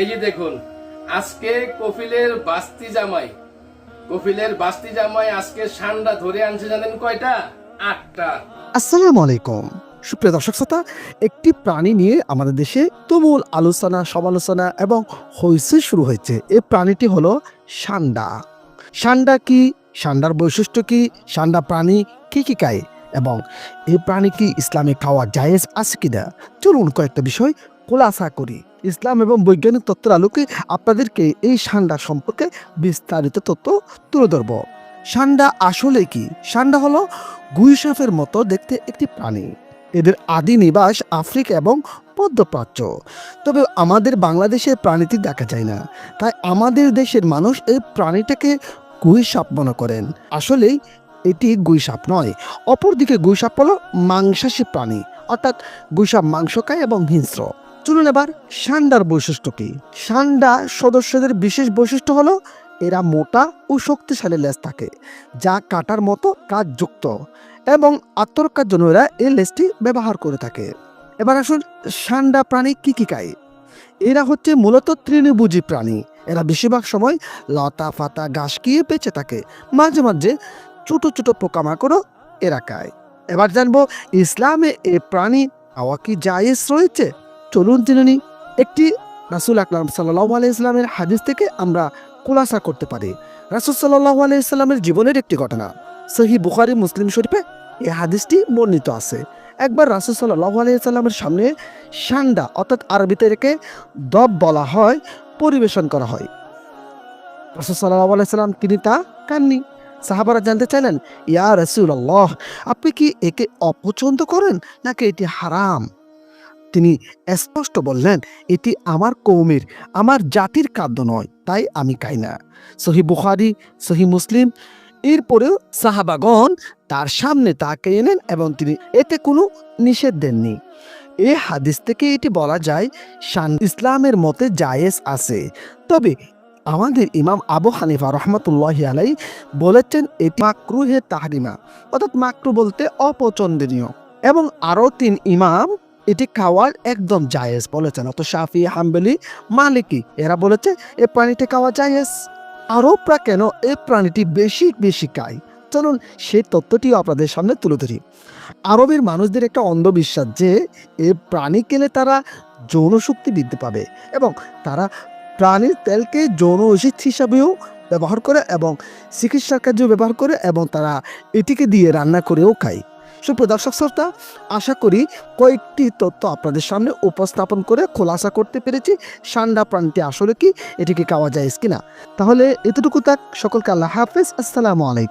এই যে দেখুন, আজকে কফিলের বাস্তি জামাই। কফিলের বাস্তি জামাই আজকে সান্ডা ধরে আনছে জানেন কয়টা? আটটা। আসসালামু আলাইকুম। সুপ্রিয় দর্শক শ্রোতা, একটি প্রাণী নিয়ে আমাদের দেশে তুমুল আলোচনা, সমালোচনা এবং হইচই শুরু হয়েছে। এই প্রাণীটি হলো সান্ডা। সান্ডা কি? সান্ডার বৈশিষ্ট্য কি? সান্ডা প্রাণী কি কি খায়? এবং এই প্রাণী কি ইসলামে খাওয়া জায়েজ আছে কিনা? চলুন কয়েকটা বিষয় খোলাসা করি। ইসলাম এবং বৈজ্ঞানিক তত্ত্বের আলোকে আপনাদেরকে এই সান্ডা সম্পর্কে বিস্তারিত তথ্য তুলে ধরব। সান্ডা আসলে কি? সান্ডা হলো গুইসাফের মতো দেখতে একটি প্রাণী। এদের আদি নিবাস আফ্রিকা এবং মধ্যপ্রাচ্য। তবে আমাদের বাংলাদেশের প্রাণীটি দেখা যায় না। তাই আমাদের দেশের মানুষ এই প্রাণীটাকে গুইসাপ মনে করেন। আসলেই এটি গুইসাপ নয়। অপরদিকে গুইসাপ হলো মাংসাশী প্রাণী। অর্থাৎ গুইসাপ মাংস খায় এবং হিংস্র। চলুন এবার সান্ডার বৈশিষ্ট্য কি? সান্ডা সদস্যদের বিশেষ বৈশিষ্ট্য হলো এরা মোটা ও শক্তিশালী লেজ থাকে, যা কাটার মতো কাজযুক্ত এবং আত্মরক্ষার জন্য এরা এই লেজটি ব্যবহার করে থাকে। এবার আসুন সান্ডা প্রাণী কি কি খায়? এরা হচ্ছে মূলত তৃণভোজী প্রাণী। এরা বেশিরভাগ সময় লতা ফাতা ঘাস খেয়ে বেঁচে থাকে। মাঝে মাঝে ছোটো ছোটো পোকামাকড়ও এরা খায়। এবার জানব ইসলামে এ প্রাণী খাওয়া কি জায়েজ রয়েছে? চলুন জেনে একটি রাসুল আকরাম সাল্লাহ আলাইসলামের হাদিস থেকে আমরা খোলাসা করতে পারি। রাসুল সাল্লাহ আলাইসলামের জীবনের একটি ঘটনা। সহি বুখারি মুসলিম শরীফে এই হাদিসটি বর্ণিত আছে। একবার রাসুল সাল্লাহ আলাইসাল্লামের সামনে সান্ডা অর্থাৎ আরবিতে একে দব বলা হয়, পরিবেশন করা হয়। রাসুল সাল্লাহ আলাইসাল্লাম তিনি তা কাননি। সাহাবারা জানতে চাইলেন, ইয়া রসুল আপনি কি একে অপছন্দ করেন নাকি এটি হারাম? তিনি স্পষ্ট বললেন, এটি আমার কৌমের, আমার জাতির খাদ্য নয়, তাই আমি খাই না। সহি বুখারি, সহি মুসলিম। এরপরেও সাহাবাগন তার সামনে তাকে এনেন এবং তিনি এতে কোনো নিষেধ দেননি। এ হাদিস থেকে এটি বলা যায়, শান ইসলামের মতে জায়েজ আছে। তবে আমাদের ইমাম আবু হানিফা রহমতুল্লাহ আলাই বলেছেন, এটি মাকরুহে তাহরিমা অর্থাৎ মাকরু বলতে অপছন্দনীয় এবং আরও তিন ইমাম এটি খাওয়ার একদম জায়েজ বলেছেন। অত শাফি, হাম্বেলি, মালিকি, এরা বলেছে এ প্রাণীটি খাওয়া জায়েজ। আরবরা কেন এ প্রাণীটি বেশি বেশি খায়? চলুন সেই তথ্যটিও আপনাদের সামনে তুলে ধরি। আরবের মানুষদের একটা অন্ধবিশ্বাস যে এ প্রাণী খেলে তারা যৌন শক্তি বৃদ্ধি পাবে এবং তারা প্রাণীর তেলকে যৌন ওষুধ হিসাবেও ব্যবহার করে এবং চিকিৎসার কাজেও ব্যবহার করে এবং তারা এটিকে দিয়ে রান্না করেও খায়। সুপ্রিয় দর্শক শ্রোতা, আশা করি কয়েকটি তথ্য আপনাদের সামনে উপস্থাপন করে খোলাসা করতে পেরেছি। সান্ডা প্রান্তে আসলে কি এটিকে খাওয়া যায় কিনা? তাহলে এতটুকু তাক সকলকে আল্লাহ হাফেজ, আসসালামু আলাইকুম।